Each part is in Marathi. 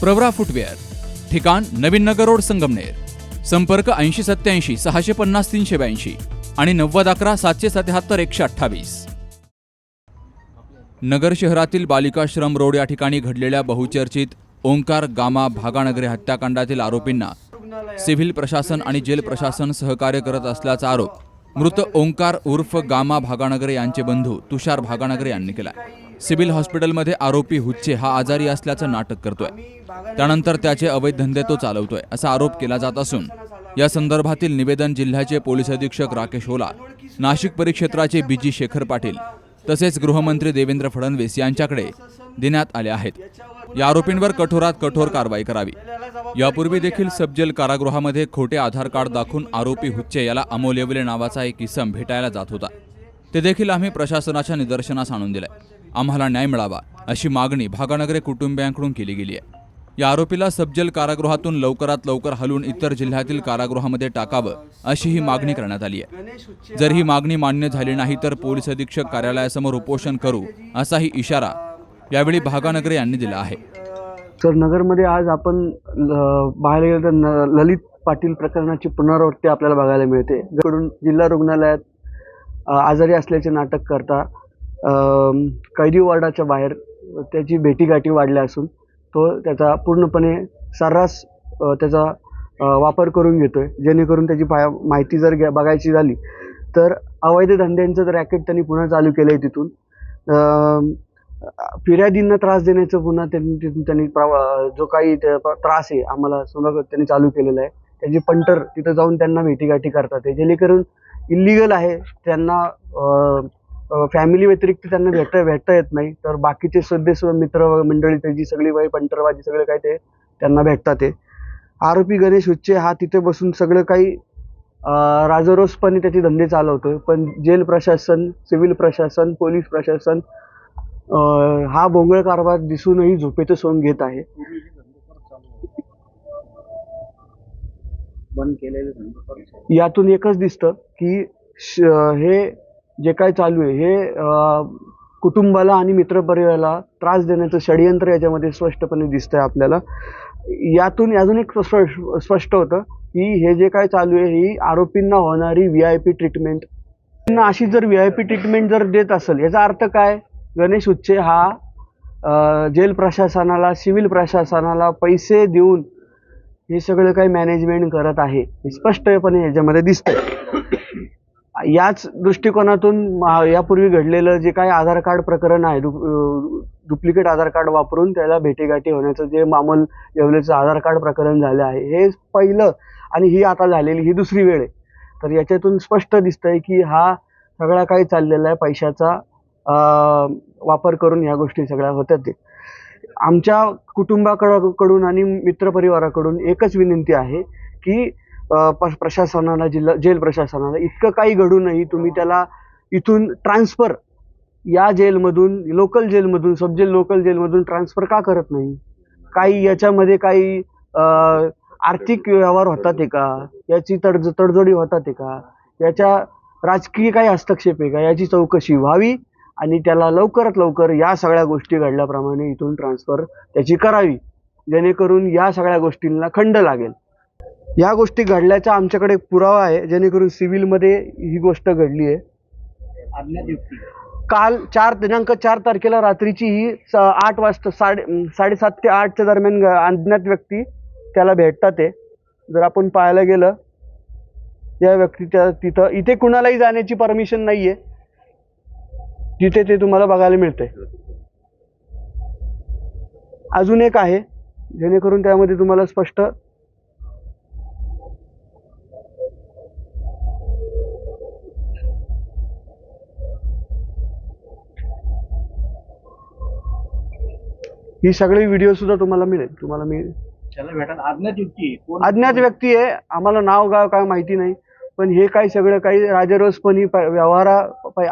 प्रवरा फुटवेअर ठिकाण नवीन नगर रोड संगमनेर संपर्क ऐंशी सत्याऐंशी सहाशे पन्नास तीनशे ब्याऐंशी आणि नव्वद अकरा सातशे सत्याहत्तर एकशे अठ्ठावीस. नगर शहरातील बालिकाश्रम रोड या ठिकाणी घडलेल्या बहुचर्चित ओंकार गामा भागानगरी हत्याकांडातील आरोपींना सिव्हिल प्रशासन आणि जेल प्रशासन सहकार्य करत असल्याचा आरोप मृत ओंकार उर्फ गामा भागानगरे यांचे बंधू तुषार भागानगरे यांनी केला सिव्हिल हॉस्पिटलमध्ये आरोपी हुच्चे हा आजारी असल्याचं नाटक करतोय. त्यानंतर त्याचे अवैध धंदे तो चालवतोय असा आरोप केला जात असून या संदर्भातील निवेदन जिल्ह्याचे पोलीस अधीक्षक राकेश ओला नाशिक परिक्षेत्राचे बीजी शेखर पाटील तसेच गृहमंत्री देवेंद्र फडणवीस यांच्याकडे देण्यात आले आहेत. या आरोपींवर कठोरात कठोर कारवाई करावी. यापूर्वी देखील सबजेल कारागृहामध्ये खोटे आधार कार्ड दाखवून आरोपी हुच्चे याला अमोल येवले नावाचा एक इसम भेटायला जात होता. ते देखील आम्ही प्रशासनाच्या निदर्शनास आणून दिलंय. आम्हाला न्याय मिळावा अशी मागणी भागानगरे कुटुंबियांकडून केली गेली आहे. या आरोपीला सबजेल कारागृहातून लवकरात लवकर हलवून इतर जिल्ह्यातील कारागृहामध्ये टाकावं अशी ही मागणी करण्यात आली आहे. जर ही मागणी मान्य झाली नाही तर पोलीस अधीक्षक कार्यालयासमोर उपोषण करू असाही इशारा यावेळी भागानगरे यांनी दिला आहे. तर नगरमध्ये आज आपण ल- पाहायला गेलं तर न- ललित पाटील प्रकरणाची पुनरावृत्ती आपल्याला बघायला मिळते. कडून जिल्हा रुग्णालयात आजारी असल्याचे नाटक करता कैदी वॉर्डाच्या बाहेर त्याची भेटीगाठी वाढल्या असून तो त्याचा पूर्णपणे सर्रास त्याचा वापर करून घेतो आहे जेणेकरून त्याची पाया माहिती जर घ्या बघायची झाली तर अवैध धंद्यांचं रॅकेट त्यांनी पुन्हा चालू केलं आहे तिथून फिर्यादींना त्रास देण्याचं पुन्हा त्यांनी तिथून त्यांनी जो काही त्या- त्रास आहे आम्हाला समजा त्यांनी चालू केलेला आहे. त्याची पंटर तिथं जाऊन त्यांना भेटीगाठी करतात. आहे जेणेकरून इल्लिगल आहे त्यांना फॅमिली व्यतिरिक्त त्यांना भेटता भेटता येत नाही. तर बाकीचे सदस्य मित्र मंडळी त्याची सगळी बाई पंटरबाजी सगळं काय ते त्यांना भेटतात आहे आरोपी गणेश उच्चे हा तिथे बसून सगळं काही राजरोसपणे त्याचे धंदे चालवतोय. पण जेल प्रशासन सिव्हिल प्रशासन पोलीस प्रशासन हा भोंगळ कारभार दिसूनही झोपेचं सोंग घेत आहे. यातून एकच दिसतं की हे जे काय चालू आहे हे कुटुंबाला आणि मित्रपरिवाराला त्रास देण्याचं षडयंत्र याच्यामध्ये स्पष्टपणे दिसतंय आपल्याला. यातून अजून एक स्पष्ट होतं की हे जे काय चालू आहे ही आरोपींना होणारी व्ही आय पी ट्रीटमेंट अशी जर व्ही आय पी ट्रीटमेंट जर देत असेल याचा अर्थ काय? गणेश उच्चे हा जेल प्रशासनाला सिव्हिल प्रशासनाला पैसे देऊन हे सगळं काही मॅनेजमेंट करत आहे हे स्पष्टपणे याच्यामध्ये दिसतंय. याच दृष्टिकोनातून यापूर्वी घडलेलं जे काही आधार कार्ड प्रकरण आहे डुप्लिकेट आधार कार्ड वापरून त्याला भेटीगाठी होण्याचं जे मामूल येवलेचं आधार कार्ड प्रकरण झालं आहे हे पहिलं आणि ही आता झालेली ही दुसरी वेळ आहे. तर याच्यातून स्पष्ट दिसतंय की हा सगळा काही चाललेला आहे पैशाचा वापर करून ह्या गोष्टी सगळ्या होत्या ते आमच्या कुटुंबाकडं कडून आणि मित्रपरिवाराकडून एकच विनंती आहे की प्रशासनाला जिल्हा जेल प्रशासनाला इतकं काही घडूनही तुम्ही त्याला इथून ट्रान्सफर या जेलमधून लोकल जेलमधून सब जेल लोकल जेलमधून ट्रान्सफर का करत नाही? काही याच्यामध्ये काही आर्थिक व्यवहार होतात आहे का? याची तडज तडजोडी होतात आहे का? याच्या राजकीय काही हस्तक्षेप आहे का? याची चौकशी व्हावी आणि त्याला लवकरात लवकर या सगळ्या गोष्टी घडल्याप्रमाणे इथून ट्रान्सफर त्याची करावी जेणेकरून या सगळ्या गोष्टींना खंड लागेल. या गोष्टी घडल्याचा आमच्याकडे पुरावा आहे जेणेकरून सिव्हिलमध्ये ही गोष्ट घडली आहे. काल चार दिनांक चार तारखेला रात्रीची ही आठ वाजता साडे साडेसात ते आठच्या दरम्यान अज्ञात व्यक्ती त्याला भेटतात आहे जर आपण पाहायला गेलं या व्यक्तीच्या तिथं इथे कुणालाही जाण्याची परमिशन नाहीये. तिथे ते तुम्हाला बघायला मिळतंय. अजून एक आहे जेणेकरून त्यामध्ये तुम्हाला स्पष्ट ही सगळी व्हिडिओ सुद्धा तुम्हाला मिळेल. तुम्हाला मी त्याला भेटायला अज्ञात व्यक्ती आहे. कोण अज्ञात व्यक्ती आहे. आम्हाला नाव गाव काय माहिती नाही. पण हे काही सगळं काही राजरोसपणी व्यवहारा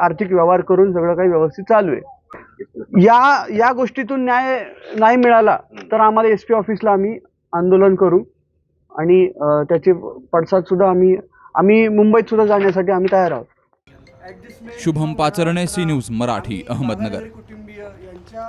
आर्थिक व्यवहार करून सगळं काही व्यवस्थित चालू आहे. या या गोष्टीतून न्याय नाही मिळाला तर आम्हाला एस पी ऑफिसला आम्ही आंदोलन करू. आणि त्याचे पडसाद सुद्धा आम्ही आम्ही मुंबईत सुद्धा जाण्यासाठी आम्ही तयार आहोत. Shubham Pacharne C news Marathi Ahmednagar. कुटुंबीय यांच्या